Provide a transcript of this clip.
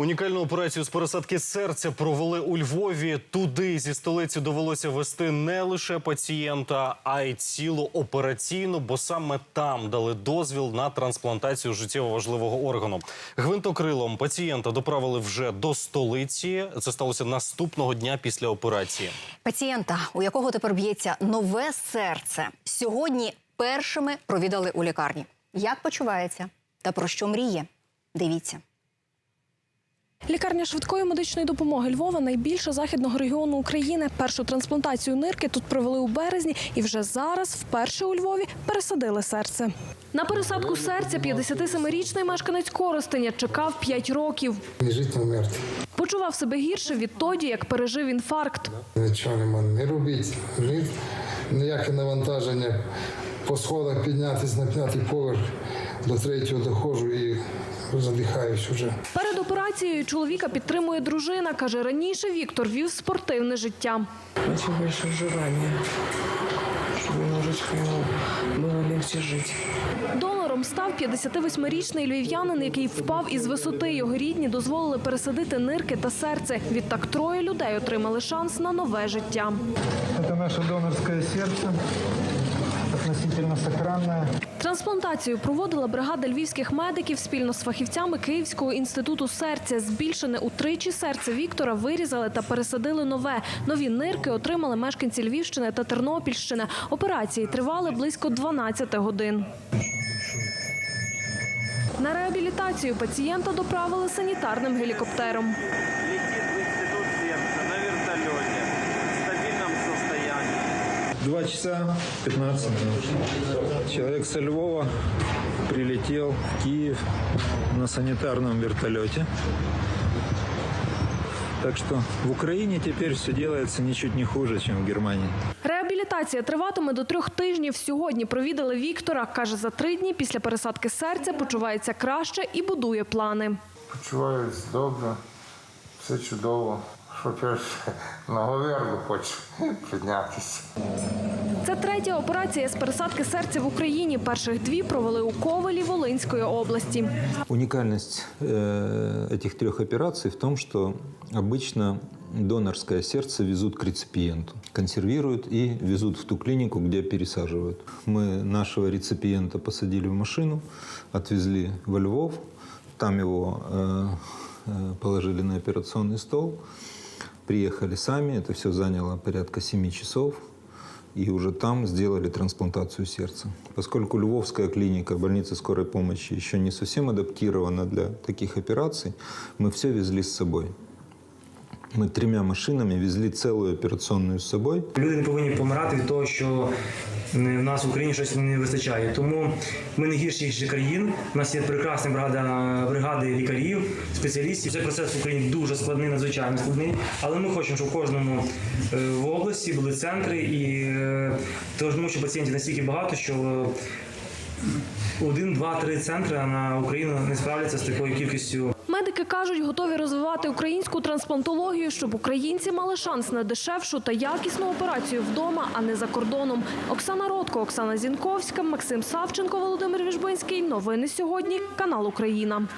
Унікальну операцію з пересадки серця провели у Львові. Туди зі столиці довелося вести не лише пацієнта, а й цілу операційну, бо саме там дали дозвіл на трансплантацію життєво важливого органу. Гвинтокрилом пацієнта доправили вже до столиці. Це сталося наступного дня після операції. Пацієнта, у якого тепер б'ється нове серце, сьогодні першими провідали у лікарні. Як почувається та про що мріє? Дивіться. Лікарня швидкої медичної допомоги Львова найбільша західного регіону України. Першу трансплантацію нирки тут провели у березні, і вже зараз, вперше у Львові, пересадили серце. На пересадку серця 57-річний мешканець Коростеня чекав 5 років. Не жити, не вмерти. Почував себе гірше відтоді, як пережив інфаркт. Нічого не можна не робити, ні, ніяке навантаження. По сходах піднятися на п'ятий поверх, до третього доходжу і задихаюсь уже Перед операцією чоловіка підтримує дружина. Каже, раніше Віктор вів спортивне життя. Очень большое желание, чтобы немножечко ему было легче жить. Донором став 58-річний львів'янин, який впав із висоти. Його рідні дозволили пересадити нирки та серце. Відтак троє людей отримали шанс на нове життя. Это наше донорское сердце, относительно сохранное. Трансплантацію проводила бригада львівських медиків спільно з фахівцями Київського інституту серця. Збільшене утричі серце Віктора вирізали та пересадили нове. Нові нирки отримали мешканці Львівщини та Тернопільщини. Операції тривали близько 12 годин. На реабілітацію пацієнта доправили санітарним гелікоптером. Два часа 15 минут. Человек со Львова прилетел в Киев на санитарном вертолете. Так что в Украине теперь все делается ничуть не хуже, чем в Германии. Реабілітація триватиме до трьох тижнів. Сьогодні провідали Віктора. Каже, за три дні після пересадки серця почувається краще і будує плани. Почуваюся добре, все чудово. Що перше на говерлу хочу піднятися. Це третя операція з пересадки серця в Україні. Перших дві провели у Ковелі Волинської області. Уникальность э, этих трех операций в том, что обычно донорское сердце везут к реципиенту, консервируют и везут в ту клинику, где пересаживают. Мы нашего реципиента посадили в машину, отвезли во Львов, там его э, э, положили на операционный стол, приехали сами, это все заняло порядка 7 часов, и уже там сделали трансплантацию сердца. Поскольку Львовская клиника, больница скорой помощи еще не совсем адаптирована для таких операций, мы все везли с собой. Мы тремя машинами везли целую операционную с собой. Люди не повинні помирати від того, що в нас в Україні щось не вистачає. Тому ми не гірші інших країн. У нас є прекрасна бригада бригади лікарів, спеціалістів. Цей процес в Україні дуже складний, надзвичайно складний. Але ми хочемо, щоб в кожному е, в області були центри, і е, тому що пацієнтів настільки багато, що один, два, три центри на Україну не справляться з такою кількістю Медики кажуть, готові розвивати українську трансплантологію, щоб українці мали шанс на дешевшу та якісну операцію вдома, а не за кордоном. Оксана Ротко, Оксана Зінковська, Максим Савченко, Володимир Віжбинський. Новини сьогодні. Канал Україна.